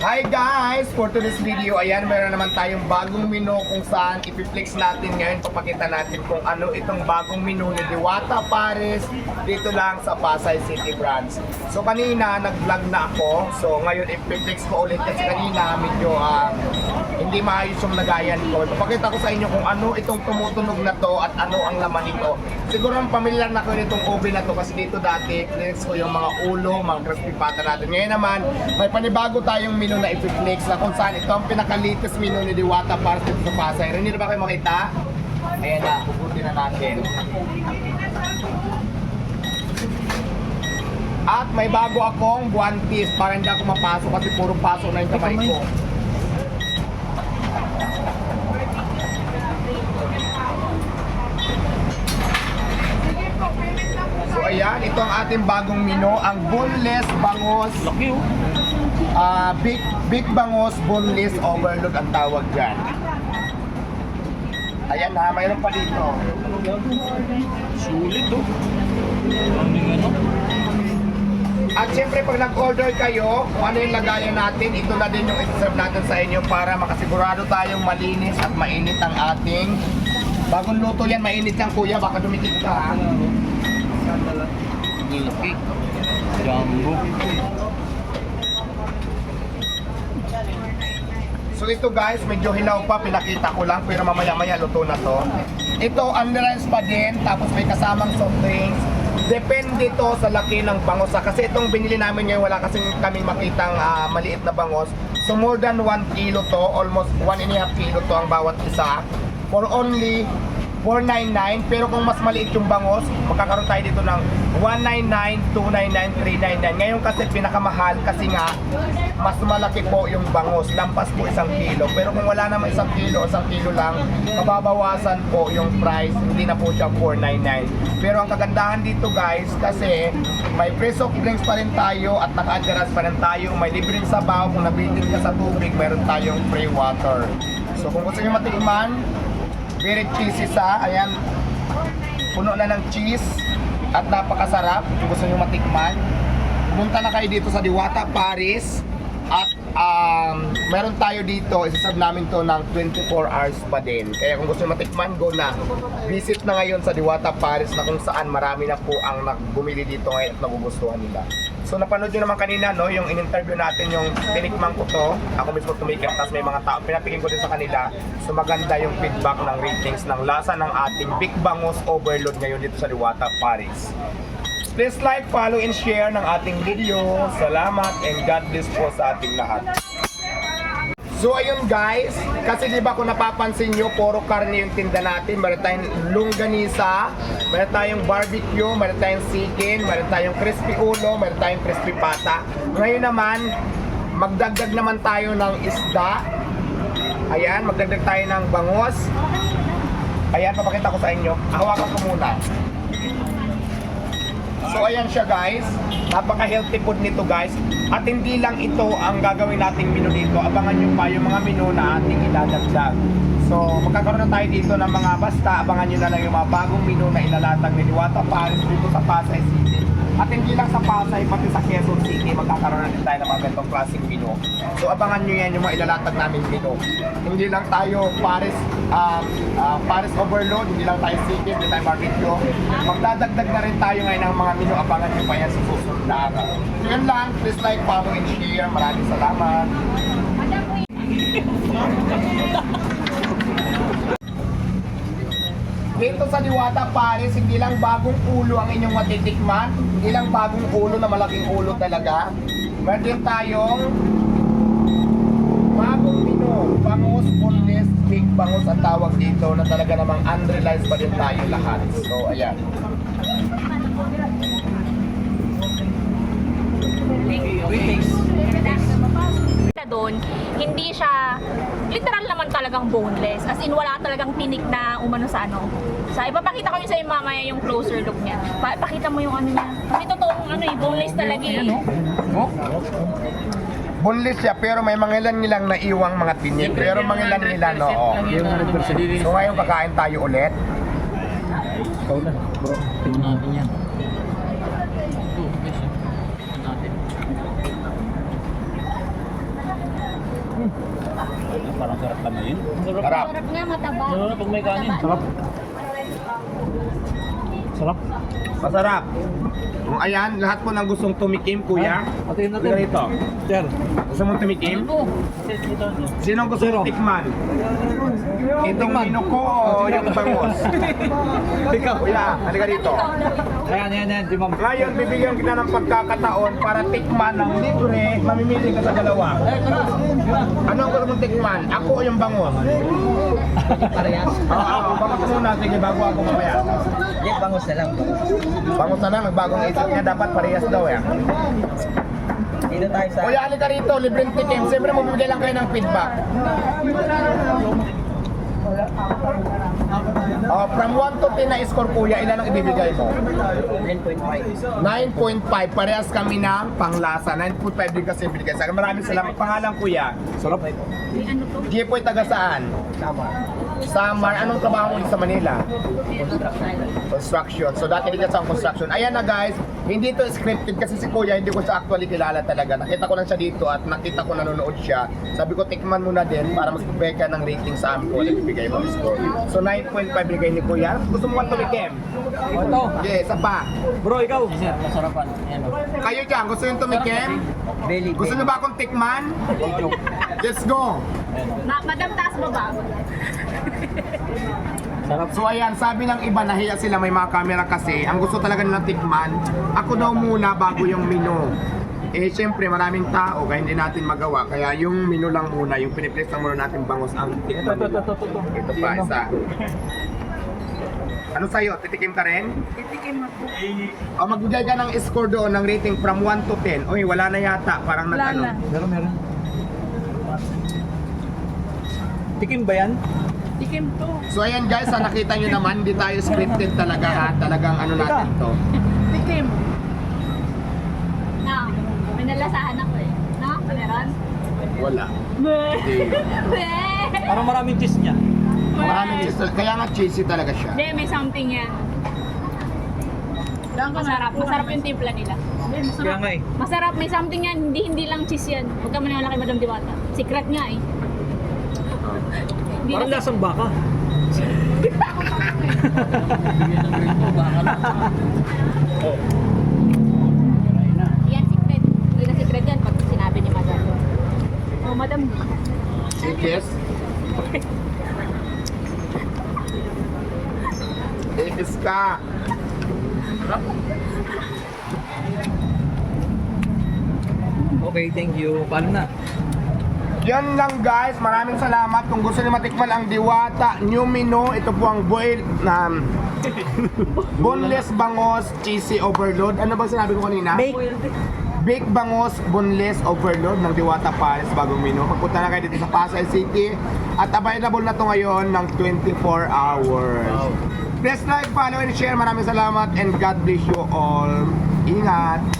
Hi guys! For today's video, ayan, meron naman tayong bagong menu kung saan ipiplex natin ngayon. Papakita natin kung ano itong bagong menu ni Diwata Paris dito lang sa Pasay City Branch. So kanina, nag-vlog na ako. So ngayon, ipiplex ko ulit kasi kanina medyo ah, hindi maayos yung nagayan ko. Papakita ko sa inyo kung ano itong tumutunog na to at ano ang laman nito. Siguro ang pamilyar na ko nitong oven na to kasi dito dati, flex ko yung mga ulo, mga crispy pata natin. Ngayon naman, may panibago tayong menu na ipiplex na kung saan ito ang pinaka-latest menu ni Diwata para sa Pasay. Na ba kayo makita? Ayan na, puputi na natin. At may bago akong buwan piece para hindi ako mapasok kasi puro pasok na yung kamay ko. So ayan, ito ang ating bagong menu, ang boneless bangos, Laki oh. ah big big bangos boneless overload ang tawag diyan. Ayan ha, mayroon pa dito. Sulit oh. Ang ano? At syempre pag nag-order kayo, kung ano yung lagayan natin, ito na din yung isi-serve natin sa inyo para makasigurado tayong malinis at mainit ang ating bagong luto yan, mainit yan kuya, baka dumikit ka ha. Milky. Jumbo. So ito guys, medyo hilaw pa, pinakita ko lang, pero mamaya-maya luto na to. Ito, unrice pa din, tapos may kasamang soft drinks. Depende to sa laki ng bangos. ah. Kasi itong binili namin ngayon, wala kasing kaming makitang ah, maliit na bangos. So more than 1 kilo to, almost 1 and a half kilo to ang bawat isa. For only 499 pero kung mas maliit yung bangos magkakaroon tayo dito ng 199, 299, 399 ngayon kasi pinakamahal kasi nga mas malaki po yung bangos. Lampas po isang kilo. Pero kung wala naman isang kilo isang kilo lang mababawasan po yung price. Hindi na po siya 499 pero ang kagandahan dito guys kasi may free soft drinks pa rin tayo at naka-adjust pa rin tayo. May libreng sabaw. Kung nabitin ka sa tubig meron tayong free water. So kung gusto nyo matikman Very cheesy sa, ayan, puno na ng cheese at napakasarap kung gusto nyo matikman. Pumunta na kayo dito sa Diwata, Paris at um, meron tayo dito, isaserve namin to ng 24 hours pa din. Kaya kung gusto matikman, go na. Visit na ngayon sa Diwata, Paris na kung saan marami na po ang nagbumili dito ngayon at nagugustuhan nila. So napanood nyo naman kanina no, yung in-interview natin yung tinikman ko to. Ako mismo tumikim, tapos may mga tao, pinapikin ko din sa kanila. So maganda yung feedback ng ratings ng lasa ng ating Big Bangos Overload ngayon dito sa Liwata, Paris. Please like, follow, and share ng ating video. Salamat and God bless po sa ating lahat. So ayun guys, kasi di ba kung napapansin nyo, puro karne yung tinda natin. Tayong longganisa, meron tayong barbecue, meron tayong chicken, meron tayong crispy ulo, meron tayong crispy pata. Ngayon naman, magdagdag naman tayo ng isda. Ayan, magdagdag tayo ng bangos. Ayan, papakita ko sa inyo. Hawakan ko muna. So ayan siya guys, napaka-healthy food nito guys. At hindi lang ito ang gagawin nating menu dito, abangan nyo pa yung mga menu na ating idadagdag. So magkakaroon na tayo dito ng mga basta, abangan nyo na lang yung mga bagong menu na ilalatag ni Diwata Paris dito sa Pasay City. At hindi lang sa Pasay, pati sa Quezon City, magkakaroon na din tayo ng mga ganitong klaseng menu. So abangan nyo yan yung mga ilalatag namin menu. Hindi lang tayo Paris, um, uh, Paris Overload, hindi lang tayo City, hindi tayo barbecue. Magdadagdag na rin tayo ngayon ng mga menu, abangan nyo pa yan sa susunod na araw. So yun lang, please like, follow, and share. Maraming salamat. Dito sa Diwata Paris, hindi lang bagong ulo ang inyong matitikman, hindi lang bagong ulo na malaking ulo talaga. Meron din tayong bagong menu, bangus, boneless, big bangus ang tawag dito na talaga namang unrealized pa din tayo lahat. So, ayan. na doon, hindi siya literal naman talagang boneless. As in, wala talagang tinik na umano sa ano. Sa ipapakita ko yun sa iyo mamaya yung closer look niya. Pa pakita mo yung ano niya. Kasi totoong ano eh, boneless talaga eh. Boneless siya pero may mga ilan nilang naiwang mga tinik. Pero mga ilan nila, no? oo. Yung 100% din. So ngayon kakain tayo ulit. Ikaw na, bro. Tingnan natin yan. Ito, guys. Tingnan natin. Parang sarap ka na yun. Sarap. Sarap. Sarap nga, mataba. Lalo na pag may kanin. Sarap. Sarap. Masarap. Kung ayan, lahat po ng gustong tumikim, kuya. Patingin natin. Kuya rito. Sir. Gusto mong tumikim? Oh, Sino gusto mong tikman? Itong mino ko o yung bangus? Ikaw. Kuya, halika dito. Ayan, ayan, ayan. Si ma'am. Ngayon, bibigyan kita ng pagkakataon para tikman ng libre. Mamimili ka sa dalawa. Ano ang gusto mong tikman? Ako o yung bangus? Parehas. Oo, ako. Bangus muna. Sige, bago ako mamaya. Yes, bangus na lang. Bangus na lang. Magbagong isip niya. Dapat parehas daw eh. Dito tayo sa... Kuya, halika rito. Libreng tikim. Siyempre, mabibigay lang kayo ng feedback. Oh, from 1 to 10 na score kuya, ilan ang ibibigay mo? 10.5. 9.5. Parehas kami ng panglasa. 9.5 din kasi ibigay sa akin. Maraming salamat. Pangalan kuya. Sarap. ano to? Jepoy taga saan? Tama. Samar. Anong trabaho mo sa Manila? Construction. So dati din ka sa construction. Ayan na guys, hindi to scripted kasi si Kuya hindi ko siya actually kilala talaga. Nakita ko lang siya dito at nakita ko nanonood siya. Sabi ko tikman mo na din para ka ng rating sa amin ko at ibigay mo score. So 9.5 bigay ni Kuya. Gusto mo ba tumikim? Ito. Okay, isa pa. Bro, ikaw. Sir, masarapan. Ayan. oh. Kayo dyan, gusto yung tumikim? Belly. Gusto niyo ba akong tikman? Let's go! Ma Madam, taas mo ba? Sarap. So ayan, sabi ng iba nahiya sila may mga camera kasi ang gusto talaga nilang tikman, ako daw muna bago yung menu. Eh syempre maraming tao kaya hindi natin magawa kaya yung menu lang muna, yung pinipress lang muna natin bangos ang Ito, tikman. ito, ito, ito, ito. Ito pa isa. Ano sa'yo? Titikim ka rin? Titikim ako. O magbigay ka ng score doon ng rating from 1 to 10. Uy, wala na yata. Parang nag Wala ano. na. Meron, meron. Tikim ba yan? Tikim to. So ayan guys, ha, nakita nyo naman, hindi tayo scripted talaga ha. Talagang ano natin to. Tikim. Na, may nalasahan ako eh. Na, meron? Wala. Hindi. Parang maraming cheese niya. Maraming cheese. Kaya nga cheesy talaga siya. Hindi, may something yan. Masarap. Masarap yung timpla nila. Kaya nga eh. Masarap, may something yan. Hindi hindi lang cheese yan. Huwag ka maniwala kay Madam Diwata. Secret nga eh. Hindi Parang na lasang baka. yan secret. Hindi na secret yan pag sinabi ni Madam. Oh, Madam. Yes. Ikis ka. Okay, thank you. Paano na? Yan lang guys, maraming salamat. Kung gusto niyo matikman ang Diwata New Menu, ito po ang boiled na boneless bangos cheesy overload. Ano ba sinabi ko kanina? Bake bangos boneless overload ng Diwata Paris bagong menu. Magpunta na kayo dito sa Pasay City at available na to ngayon ng 24 hours. Please like, follow, and share. Maraming salamat and God bless you all. Ingat!